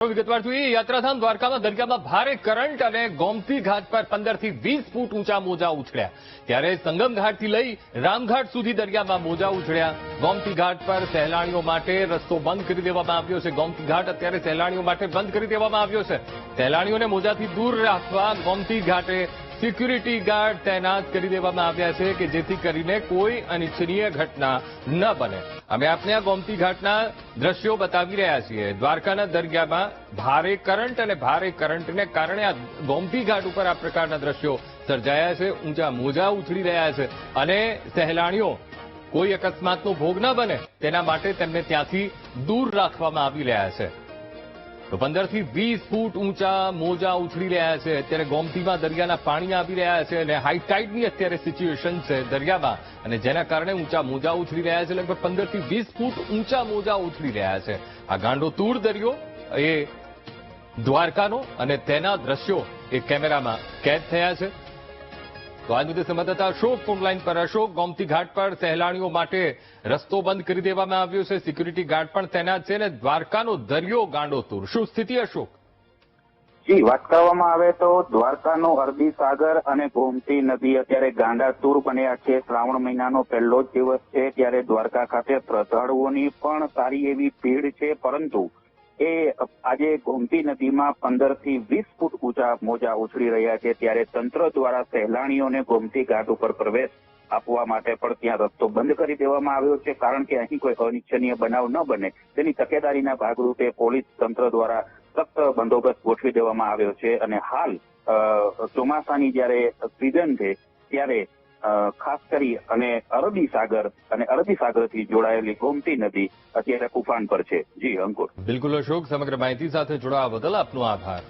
વિગતવાર જોઈએ યાત્રાધામ દ્વારકામાં દરિયામાં ભારે કરંટ અને ગોમતી ઘાટ પર પંદરથી વીસ ફૂટ ઊંચા મોજા ઉછળ્યા. ત્યારે સંગમ ઘાટથી લઈ રામઘાટ સુધી દરિયામાં મોજા ઉછળ્યા. ગોમતી ઘાટ પર સહેલાણીઓ માટે રસ્તો બંધ કરી દેવામાં આવ્યો છે. ગોમતી ઘાટ અત્યારે સહેલાણીઓ માટે બંધ કરી દેવામાં આવ્યો છે. સહેલાણીઓને મોજાથી દૂર રાખવા ગોમતી ઘાટે સિક્યુરિટી ગાર્ડ તૈનાત કરી દેવામાં આવ્યા છે કે જેથી કરીને કોઈ અનિચ્છનીય ઘટના ન બને. અમે આપને આ ગોમતી ઘાટના દ્રશ્યો બતાવી રહ્યા છીએ. દ્વારકાના દરિયામાં ભારે કરંટ અને ભારે કરંટને કારણે આ ગોમતી ઘાટ ઉપર આ પ્રકારના દ્રશ્યો સર્જાયા છે, ઊંચા મોજા ઉછળી રહ્યા છે અને સહેલાણીઓ કોઈ અકસ્માતનો ભોગ ન બને તેના માટે તેમને ત્યાંથી દૂર રાખવામાં આવી રહ્યા છે. પંદરથી વીસ ફૂટ ઊંચા મોજા ઉછળી રહ્યા છે. અત્યારે ગોમતીમાં દરિયાના પાણી આવી રહ્યા છે અને હાઈ અત્યારે સિચ્યુએશન છે દરિયામાં. અને જેના કારણે ઊંચા મોજા ઉછળી રહ્યા છે. લગભગ પંદરથી વીસ ફૂટ ઊંચા મોજા ઉછળી રહ્યા છે. આ ગાંડો તૂર દરિયો એ દ્વારકાનો અને તેના દ્રશ્યો એ કેમેરામાં કેદ થયા છે. તો સંવાદદાતા અશોક ઓનલાઈન પર. અશોક, ગોમતી ઘાટ પર સહેલાણીઓ માટે રસ્તો બંધ કરી દેવામાં આવ્યો છે. સિક્યુરિટી ગાર્ડ પણ તૈનાત છે અને દ્વારકાનો દરિયો ગાંડોતુર શું સ્થિતિ અશોક? જી, વાત કરવામાં આવે તો દ્વારકાનો અરબી સાગર અને ગોમતી નદી અત્યારે ગાંડા તૂર બન્યા છે. શ્રાવણ મહિનાનો પહેલો જ દિવસ છે ત્યારે દ્વારકા ખાતે શ્રદ્ધાળુઓની પણ સારી એવી ભીડ છે, પરંતુ એ આજે ગોમતી નદીમાં પંદરથી વીસ ફૂટ ઊંચા મોજા ઉછળી રહ્યા છે. ત્યારે તંત્ર દ્વારા સહેલાણીઓને ગોમતી ઘાટ ઉપર પ્રવેશ આપવા માટે પણ ત્યાં રસ્તો બંધ કરી દેવામાં આવ્યો છે. કારણ કે અહીં કોઈ અનિચ્છનીય બનાવ ન બને. તેની તકેદારીના ભાગરૂપે પોલીસ તંત્ર દ્વારા સખ્ત બંદોબસ્ત ગોઠવી દેવામાં આવ્યો છે. અને હાલ ચોમાસાની જયારે સિઝન છે, ત્યારે ખાસ કરી અને અરબી સાગર અને અરબી સાગરથી જોડાયેલી ગોમતી નદી અત્યારે ઉફાન પર છે. જી, અંકુર. બિલકુલ અશોક, સમગ્ર માહિતી સાથે જોડાવા બદલ આપનો આભાર.